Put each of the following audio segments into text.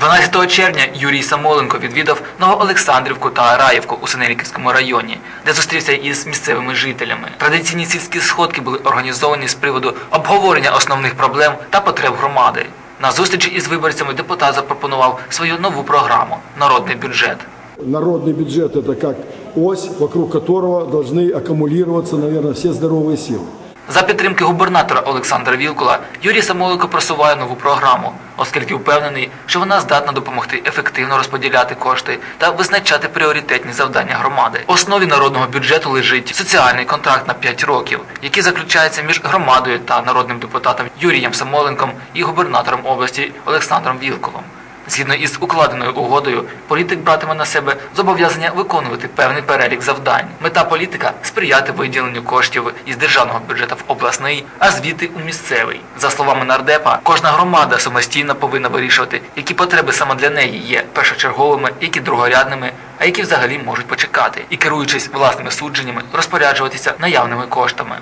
12 червня Юрій Самоленко відвідав Новоолександрівку та Раївку у Синельниківському районі, де зустрівся із місцевими жителями. Традиційні сільські сходки були організовані з приводу обговорення основних проблем та потреб громади. На зустрічі із виборцями депутат запропонував свою нову програму Народний бюджет. Народный бюджет – это как ось, вокруг которого должны аккумулироваться, наверное, все здоровые силы. За підтримки губернатора Олександра Вілкула Юрій Самоленко просуває нову програму, оскільки впевнений, що вона здатна допомогти ефективно розподіляти кошти та визначати пріоритетні завдання громади. В основі народного бюджету лежить соціальний контракт на 5 років, який заключається між громадою та народним депутатом Юрієм Самоленком і губернатором області Олександром Вілкулом. Згідно із укладеною угодою, політик братиме на себе зобов'язання виконувати певний перелік завдань. Мета політика сприяти виділенню коштів із державного бюджету в обласний, а звідти у місцевий. За словами нардепа, кожна громада самостійно повинна вирішувати, які потреби саме для неї є першочерговими, які другорядними, а які взагалі можуть почекати, і керуючись власними судженнями, розпоряджуватися наявними коштами.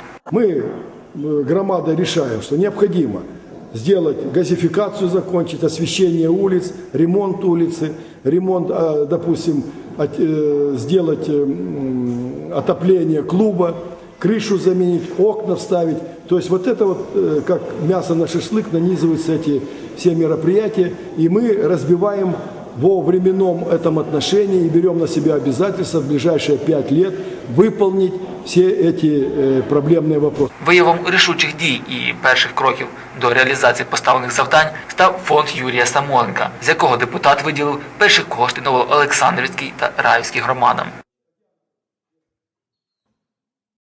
Э, громада, решаем, что необходимо сделать газификацию, закончить, освещение улиц, ремонт улицы, ремонт, а, допустим, э, сделать э, м, отопление клуба, крышу заменить, окна вставить. То есть вот это вот, э, как мясо на шашлык, нанизываются эти все мероприятия, и мы разбиваем во временном этом отношении и берем на себя обязательство в ближайшие пять лет выполнить все эти э, проблемные вопросы. Виявом рішучих дій і перших кроків до реалізації поставлених завдань став фонд Юрія Самоленка, з якого депутат виділив перші кошти Новоолександрівській та Раївській громадам.